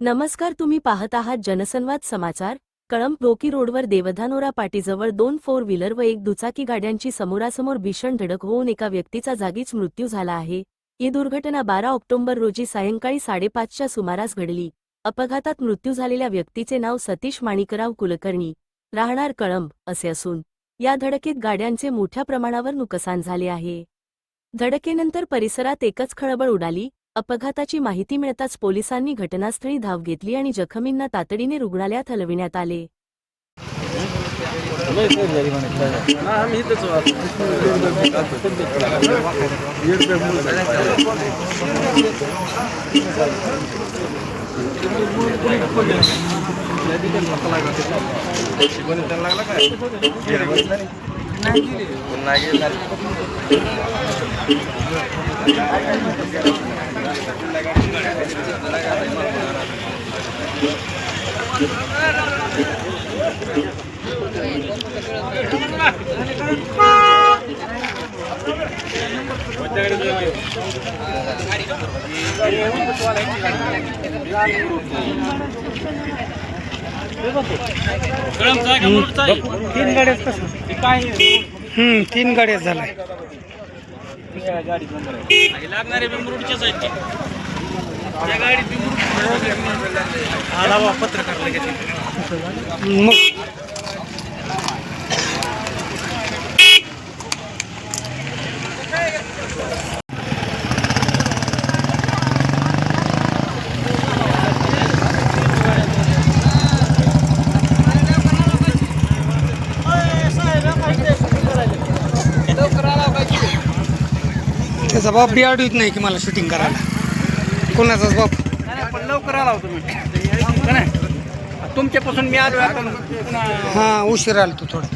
नमस्कार तुम्ही पाहत आहात जनसंवाद समाचार. कळंब रोकी रोडवर देवधानोरा पाटीजवळ दोन फोर व्हीलर व एक दुचाकी गाड्यांची समोरासमोर भीषण धडक होऊन एका व्यक्तीचा जागीच मृत्यू झाला आहे. ही दुर्घटना बारा ऑक्टोबर रोजी सायंकाळी साडेपाचच्या सुमारास घडली. अपघातात मृत्यू झालेल्या व्यक्तीचे नाव सतीश माणिकराव कुलकर्णी. राहणार कळंब असे असून या धडकेत गाड्यांचे मोठ्या प्रमाणावर नुकसान झाले आहे. धडकेनंतर परिसरात एकच खळबळ उडाली. अपघाताची माहिती मिळताच पोलिसांनी घटनास्थळी धाव घेतली आणि जखमींना तातडीने रुग्णालयात हलविण्यात आले. तीन गाड्याच कसं हम्म तीन गाड्या झालाय. लागणारे आहेत मग त्याचा बाप बी आडवीत नाही की मला शूटिंग करायला. कोणाचाच बाप. पण लवकर आला होतो मी. का नाही? तुमच्यापासून मी आलो आता पुन्हा हा उशीर आला तू थोडं.